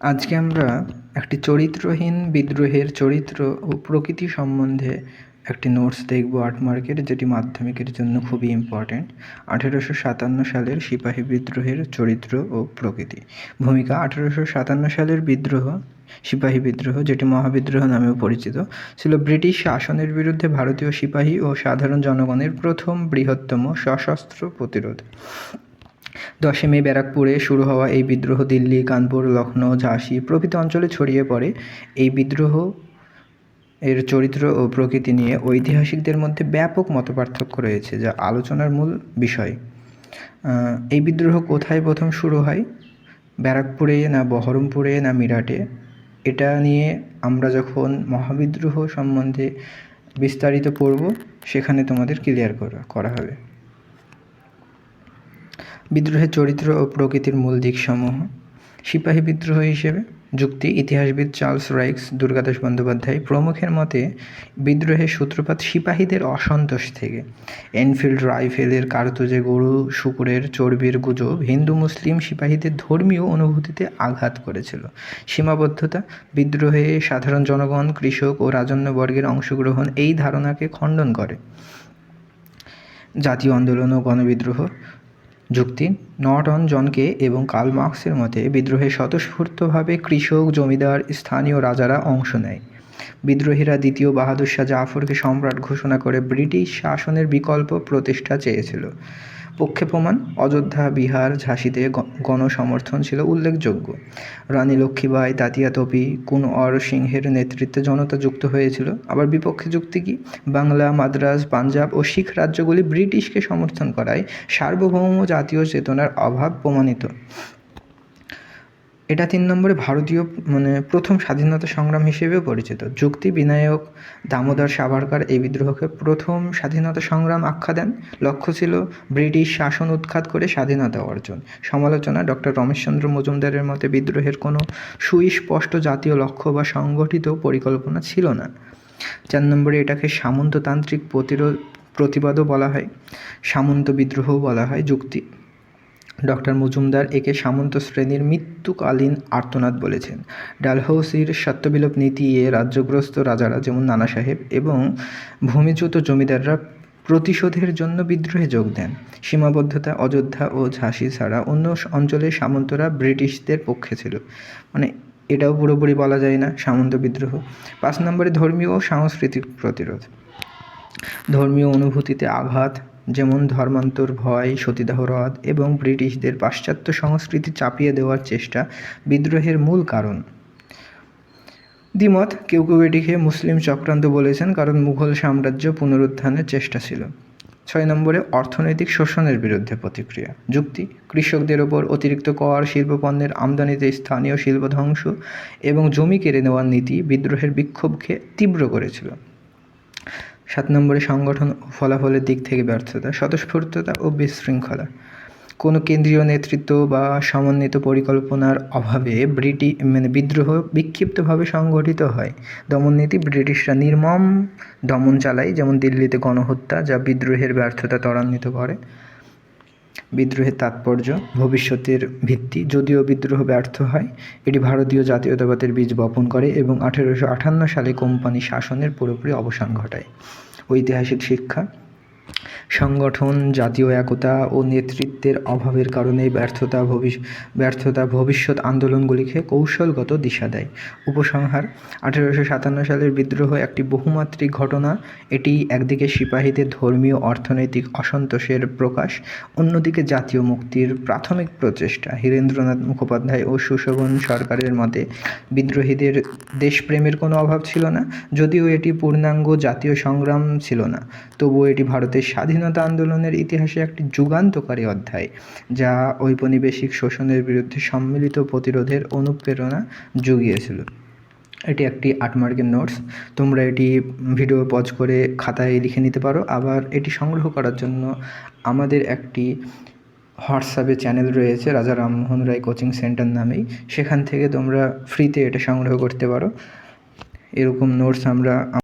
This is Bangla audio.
আজকে আমরা একটি চরিত্রহীন বিদ্রোহের চরিত্র ও প্রকৃতি সম্বন্ধে একটি নোটস দেখব আট মার্কের যেটি মাধ্যমিকের জন্য খুবই ইম্পর্ট্যান্ট আঠেরোশো সাতান্ন সালের সিপাহী বিদ্রোহের চরিত্র ও প্রকৃতি। ভূমিকা, আঠেরোশো সাতান্ন সালের বিদ্রোহ, সিপাহী বিদ্রোহ, যেটি মহাবিদ্রোহ নামেও পরিচিত, ছিল ব্রিটিশ শাসনের বিরুদ্ধে ভারতীয় সিপাহী ও সাধারণ জনগণের প্রথম বৃহত্তম সশস্ত্র প্রতিরোধ। দশই মে ব্যারাকপুরে শুরু হওয়া এই বিদ্রোহ দিল্লি, কানপুর লখনৌ ঝাঁসি প্রভৃতি অঞ্চলে ছড়িয়ে পড়ে। এই বিদ্রোহ এর চরিত্র ও প্রকৃতি নিয়ে ঐতিহাসিকদের মধ্যে ব্যাপক মতপার্থক্য রয়েছে, যা আলোচনার মূল বিষয়। এই বিদ্রোহ কোথায় প্রথম শুরু হয়? ব্যারাকপুরে না বহরমপুরে না মিরাটে? এটা নিয়ে আমরা যখন মহাবিদ্রোহ সম্বন্ধে বিস্তারিত পড়ব, সেখানে তোমাদের ক্লিয়ার করা করা হবে। বিদ্রোহের চরিত্র ও প্রকৃতির মূল দিকসমূহ। সিপাহী বিদ্রোহ হিসেবে যুক্তি ইতিহাসবিদ চার্লস রাইক্স দুর্গাদাস বন্দ্যোপাধ্যায় প্রমুখের মতে, বিদ্রোহের সূত্রপাত সিপাহীদের অসন্তোষ থেকে। এনফিল্ড রাইফেলের কার্তুজে গরু, শুকুরের চর্বির গুজব, হিন্দু মুসলিম সিপাহীদের ধর্মীয় অনুভূতিতে আঘাত করেছিল। সীমাবদ্ধতা, বিদ্রোহে সাধারণ জনগণ, কৃষক ও রাজন্যবর্গের অংশগ্রহণ এই ধারণাকে খণ্ডন করে। জাতীয় আন্দোলন ও গণবিদ্রোহ যুক্তি। নট অন জনকে এবং কার্ল মার্কসের মতে বিদ্রোহে স্বতঃস্ফূর্তভাবে কৃষক, জমিদার, স্থানীয় রাজারা অংশ নেয়। বিদ্রোহীরা দ্বিতীয় বাহাদুর শাহ জাফরকে সম্রাট ঘোষণা করে ব্রিটিশ শাসনের বিকল্প প্রতিষ্ঠা চেয়েছিল। পক্ষে প্রমাণ, অযোধ্যা, বিহার, ঝাঁসিতে গণসমর্থন ছিল উল্লেখযোগ্য। রানী লক্ষ্মীবাই তাতিয়া তোপি, কুনওয়ার সিংহের নেতৃত্বে জনতা যুক্ত হয়েছিল। আবার বিপক্ষে যুক্তি কি? বাংলা, মাদ্রাজ, পাঞ্জাব ও শিখ রাজ্যগুলি ব্রিটিশকে সমর্থন করায় সার্বভৌম জাতীয় চেতনার অভাব প্রমাণিত। এটা তিন নম্বরে ভারতীয় মানে প্রথম স্বাধীনতা সংগ্রাম হিসেবেও পরিচিত। যুক্তি, বিনায়ক, দামোদর সাভারকার এই বিদ্রোহকে প্রথম স্বাধীনতা সংগ্রাম আখ্যা দেন। লক্ষ্য ছিল ব্রিটিশ শাসন উৎখাত করে স্বাধীনতা অর্জন। সমালোচনা ডক্টর রমেশচন্দ্র মজুমদারের মতে বিদ্রোহের কোনো সুস্পষ্ট জাতীয় লক্ষ্য বা সংগঠিত পরিকল্পনা ছিল না। চার নম্বরে এটাকে সামন্ততান্ত্রিক প্রতিরোধ, প্রতিবাদও বলা হয়। সামন্ত বিদ্রোহও বলা হয় যুক্তি। ডক্টর মজুমদার একে সামন্ত শ্রেণির মৃত্যুকালীন আর্তনাদ বলেছেন। ডালহৌসির সত্যবিলোপ নীতি এ রাজ্যগ্রস্ত রাজারা যেমন নানা সাহেব এবং ভূমিচ্যুত জমিদাররা প্রতিশোধের জন্য বিদ্রোহে যোগ দেন। সীমাবদ্ধতা, অযোধ্যা ও ঝাঁসি ছাড়া অন্য অঞ্চলের সামন্তরা ব্রিটিশদের পক্ষে ছিল। মানে এটাও পুরোপুরি বলা যায় না, সামন্ত বিদ্রোহ। পাঁচ নম্বরে ধর্মীয় ও সাংস্কৃতিক প্রতিরোধ। ধর্মীয় অনুভূতিতে আঘাত যেমন ধর্মান্তর ভয় সতীদাহ হ্রদ এবং ব্রিটিশদের পাশ্চাত্য সংস্কৃতি চাপিয়ে দেওয়ার চেষ্টা বিদ্রোহের মূল কারণ। দ্বিমত কেউ কেউ এটিকে মুসলিম চক্রান্ত বলেছেন, কারণ মুঘল সাম্রাজ্য পুনরুত্থানের চেষ্টা ছিল। ছয় নম্বরে, অর্থনৈতিক শোষণের বিরুদ্ধে প্রতিক্রিয়া। যুক্তি, কৃষকদের ওপর অতিরিক্ত কর, শিল্পপণ্যের আমদানিতে স্থানীয় শিল্প ধ্বংস এবং জমি কেড়ে নেওয়ার নীতি বিদ্রোহের বিক্ষোভকে তীব্র করেছিল। সাত নম্বরে সংগঠন ও ফলাফলের দিক থেকে ব্যর্থতা, স্বতঃস্ফূর্ততা ও বিশৃঙ্খলা। কোনো কেন্দ্রীয় নেতৃত্ব বা সমন্বিত পরিকল্পনার অভাবে ব্রিটি মানে বিদ্রোহ বিক্ষিপ্তভাবে সংগঠিত হয়। দমননীতি ব্রিটিশরা নির্মম দমন চালায়, যেমন দিল্লিতে গণহত্যা, যা বিদ্রোহের ব্যর্থতা ত্বরান্বিত করে। বিদ্রোহের তাৎপর্য, ভবিষ্যতের ভিত্তি। যদিও বিদ্রোহ ব্যর্থ হয়, এটি ভারতীয় জাতীয়তাবাদের বীজ বপন করে এবং আঠেরোশো আটান্ন সালে কোম্পানি শাসনের পুরোপুরি অবসান ঘটায়। ঐতিহাসিক শিক্ষা সংগঠন, জাতীয় একতা ও নেতৃত্বের অভাবের কারণে ব্যর্থতা ব্যর্থতা ভবিষ্যৎ আন্দোলনগুলিকে কৌশলগত দিশা দেয়। উপসংহার, আঠেরোশো সাতান্ন সালের বিদ্রোহ একটি বহুমাত্রিক ঘটনা। এটি একদিকে সিপাহীদের ধর্মীয় অর্থনৈতিক অসন্তোষের প্রকাশ, অন্যদিকে জাতীয় মুক্তির প্রাথমিক প্রচেষ্টা। হীরেন্দ্রনাথ মুখোপাধ্যায় ও সুশোভন সরকারের মতে, বিদ্রোহীদের দেশপ্রেমের কোনো অভাব ছিল না, যদিও এটি পূর্ণাঙ্গ জাতীয় সংগ্রাম ছিল না। তবুও এটি ভারতের স্বাধীনতা আন্দোলনের ইতিহাসে একটি যুগান্তকারী অধ্যায়, যা ঔপনিবেশিক শোষণের বিরুদ্ধে সম্মিলিত প্রতিরোধের অনুপ্রেরণা জুগিয়েছিল। এটি একটি আট মার্কের নোটস, তোমরা এটি ভিডিও পজ করে খাতায় লিখে নিতে পারো। আবার এটি সংগ্রহ করার জন্য আমাদের একটি হোয়াটসঅ্যাপে চ্যানেল রয়েছে, রাজা রামমোহন রায় কোচিং সেন্টার নামেই। সেখান থেকে তোমরা ফ্রিতে এটা সংগ্রহ করতে পারো। এরকম নোটস আমরা